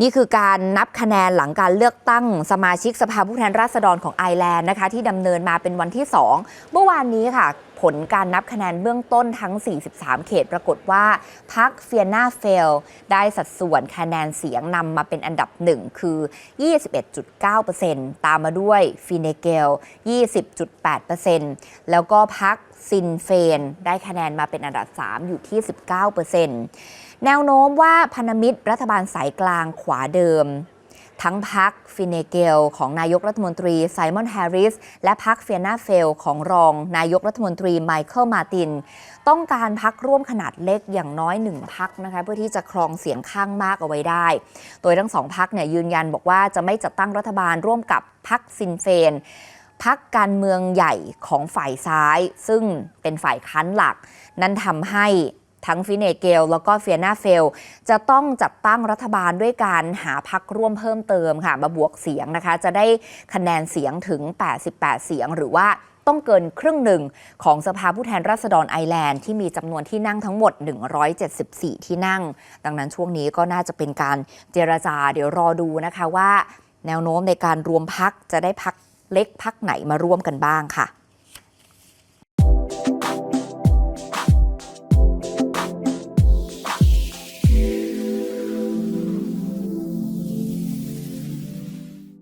นี่คือการนับคะแนนหลังการเลือกตั้งสมาชิกสภาผู้แทนราษฎรของไอร์แลนด์นะคะ ที่ดำเนินมาเป็นวันที่ 2 เมื่อวานนี้ค่ะ ผลการนับคะแนนเบื้องต้นทั้ง 43 เขตปรากฏว่าพักเฟียนาเฟล ได้สัดส่วนคะแนนเสียงนำมาเป็นอันดับหนึ่งคือ 21.9%ตามมาด้วยฟินเกล 20.8%แล้วก็พักซินเฟน ได้คะแนนมาเป็นอันดับ 3 อยู่ที่ 19% แนวโน้มว่าพันธมิตรรัฐบาลสายกลางขวาเดิม ทั้งพักฟินเนเกล ของนายกรัฐมนตรีไซมอนแฮร์ริส และพักเฟียนาเฟล ของรองนายกรัฐมนตรีไมเคิลมาติน ต้องการพักร่วมขนาดเล็กอย่างน้อยหนึ่งพักนะคะเพื่อที่จะครองเสียงข้างมากเอาไว้ได้ โดยทั้งสองพักเนี่ยยืนยันบอกว่าจะไม่จัดตั้งรัฐบาลร่วมกับพักซินเฟนพักการเมืองใหญ่ของฝ่ายซ้าย ซึ่งเป็นฝ่ายค้านหลัก นั่นทำให้ ทั้งฟิเนเกล แล้วก็เฟียนาเฟล จะต้องจัดตั้งรัฐบาลด้วยการหาพักร่วมเพิ่มเติมค่ะ มาบวกเสียงนะคะ จะได้คะแนนเสียงถึง 88 เสียงหรือว่าต้องเกินครึ่งหนึ่งของสภาผู้แทนราษฎรไอร์แลนด์ที่มีจำนวนที่นั่งทั้งหมด 174 ที่นั่ง ดังนั้นช่วงนี้ก็น่าจะเป็นการเจรจาเดี๋ยวรอดูนะคะว่า แนวโน้มในการรวมพักจะได้พักเล็กพักไหนมาร่วมกันบ้างค่ะ